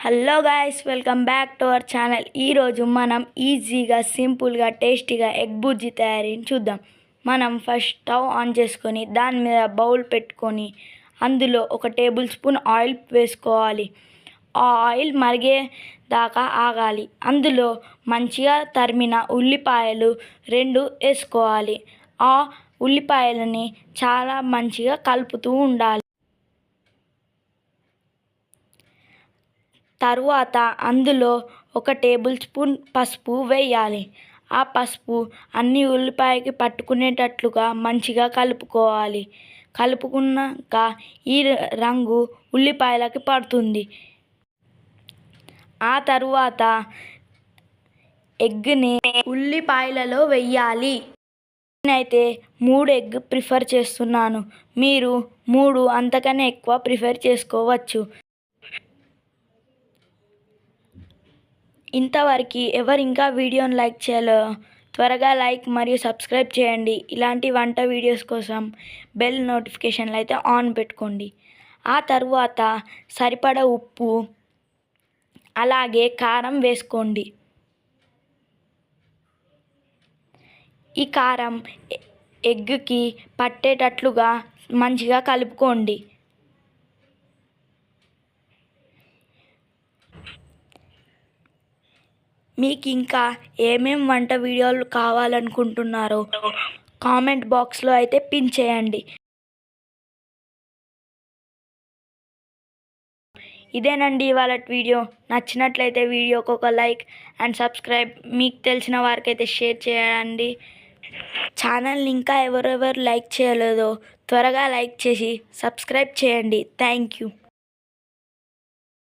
Hello guys welcome back to our channel ఈరోజు మనం ఈజీగా సింపుల్గా టేస్టీగా ఎగ్ బుజ్జి తయారీని చూద్దాం. మనం ఫస్ట్ స్టవ్ ఆన్ చేసుకొని దాని మీద బౌల్ పెట్టుకొని అందులో ఒక టేబుల్ స్పూన్ ఆయిల్ వేసుకోవాలి. ఆ ఆయిల్ మరిగే దాకా ఆగాలి. అందులో మంచిగా తరిమిన ఉల్లిపాయలు రెండు వేసుకోవాలి. ఆ ఉల్లిపాయలని చాలా మంచిగా కలుపుతూ ఉండాలి. తరువాత అందులో ఒక టేబుల్ స్పూన్ పసుపు వేయాలి. ఆ పసుపు అన్ని ఉల్లిపాయకి పట్టుకునేటట్లుగా మంచిగా కలుపుకోవాలి. కలుపుకున్నాక ఈ రంగు ఉల్లిపాయలకి పడుతుంది. ఆ తరువాత ఎగ్ని ఉల్లిపాయలలో వెయ్యాలి నేనైతే మూడు ఎగ్ ప్రిఫర్ చేస్తున్నాను. మీరు మూడు అంతకన్నా ఎక్కువ ప్రిఫర్ చేసుకోవచ్చు. ఇంతవరకు ఎవరు ఇంకా వీడియోని లైక్ చేయాలో త్వరగా లైక్ మరియు సబ్స్క్రైబ్ చేయండి. ఇలాంటి వంట వీడియోస్ కోసం బెల్ నోటిఫికేషన్లు అయితే ఆన్ పెట్టుకోండి. ఆ తర్వాత సరిపడ ఉప్పు అలాగే కారం వేసుకోండి. ఈ కారం ఎగ్కి పట్టేటట్లుగా మంచిగా కలుపుకోండి. మీకు ఇంకా ఏమేం వంట వీడియోలు కావాలనుకుంటున్నారో కామెంట్ బాక్స్లో అయితే పిన్ చేయండి. ఇదేనండి ఇవాళ వీడియో. నచ్చినట్లయితే వీడియోకి ఒక లైక్ అండ్ సబ్స్క్రైబ్. మీకు తెలిసిన వారికైతే షేర్ చేయండి. ఛానల్ని ఇంకా ఎవరెవరు లైక్ చేయలేదో త్వరగా లైక్ చేసి సబ్స్క్రైబ్ చేయండి. Thank you.